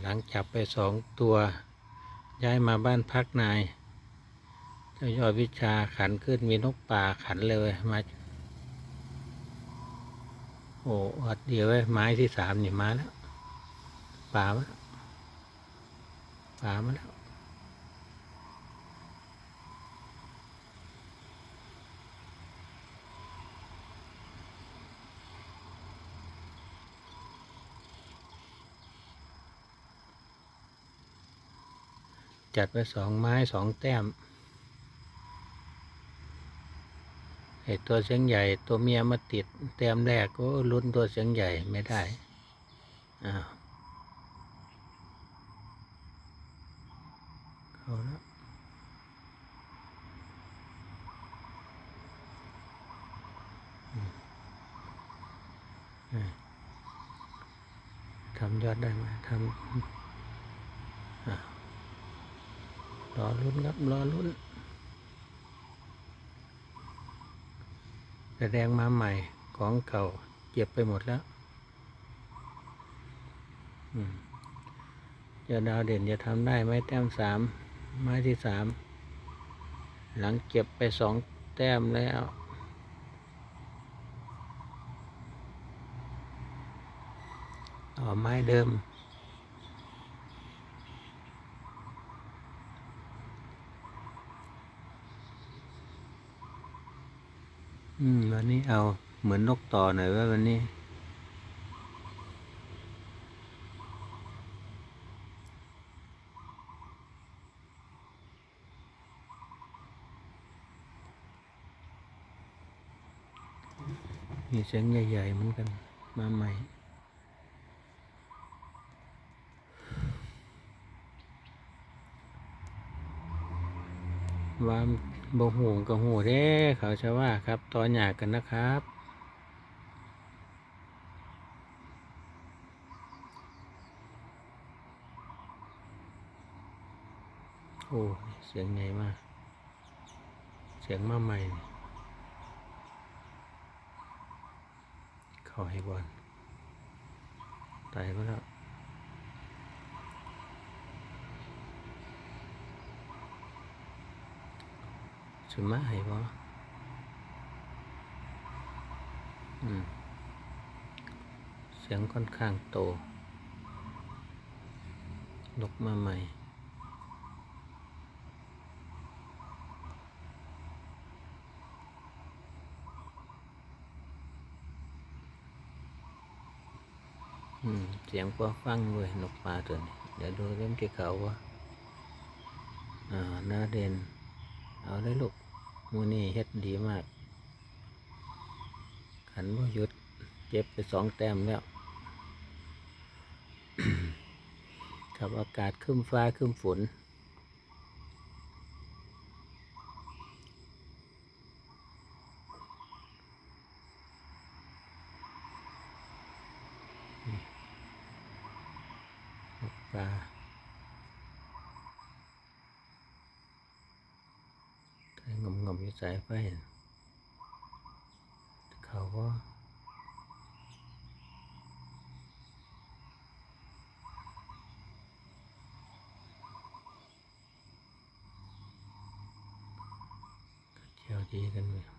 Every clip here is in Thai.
หลังจับไปสองตัว ย้ายมาบ้านพักนายเจ้ายอดวิชาขันขึ้นมีนกป่าขันเลยเว้ยมาโอ้อัดเดียวไว้ไม้ที่สามนี่มาแล้วป่ามาป่ามาแล้ว จัดไปสองไม้สองแต้มไอตัวเสียงใหญ่ตัวเมียมาติดแต้มแรกก็ลุ้นตัวเสียงใหญ่ไม่ได้อ้าวเข้าแล้วทำยอดได้ไหมทำอะ รอลุ้นครับรอลุ้นแสดงมาใหม่ของเก่าเก็บไปหมดแล้วจะดาวเด่นจะทำได้ไหมแต้มสามไม้ที่สามหลังเก็บไปสองแต้มแล้วต่อไม้เดิม อืม วันนี้เอาเหมือนนกต่อหน่อยว่าวันนี้ มีเสียงใหญ่ๆเหมือนกัน มาใหม่ ว่าบ่หูกับหูเด้เขาจะว่าครับตอนหยากันนะครับ โอ้ เสียงใหญ่มาเสียงมาใหม่ เข้าให้บอลตายไปแล้ว สุมาให้บ่อืมเสียงค่อนข้างโตนกมาใหม่มเสียงพอฟังเว้ยนกปลาตัวนี้เดี๋ยวดูเรื่องที่เขาว่าอ่าหน้าเด่นเอาเลยลูก มูนี่เฮ็ดดีมาก ขันว่าหยุดเจ็บไปสองแต้มแล้วกับอากาศคึ้มฟ้าคึ้มฝน ปลาไทย งมงมอยู่สายไฟเขาก็เที่ยวดีกันเลย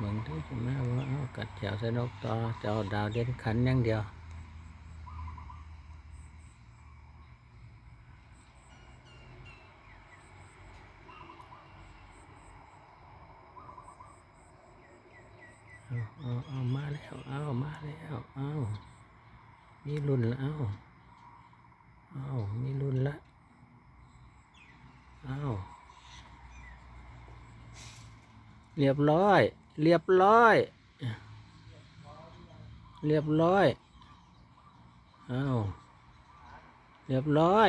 เหมือนที่จะมาว่าเอากัดเจ้าสนกต่อเจ้าดาวเด่นขันอย่างเดียวเอาเอาเอามาแล้วเอามาแล้วเอามีรุ่นแล้วเอาเอามีรุ่นละเอาเรียบร้อย เรียบร้อย เรียบร้อยเอาเรียบร้อย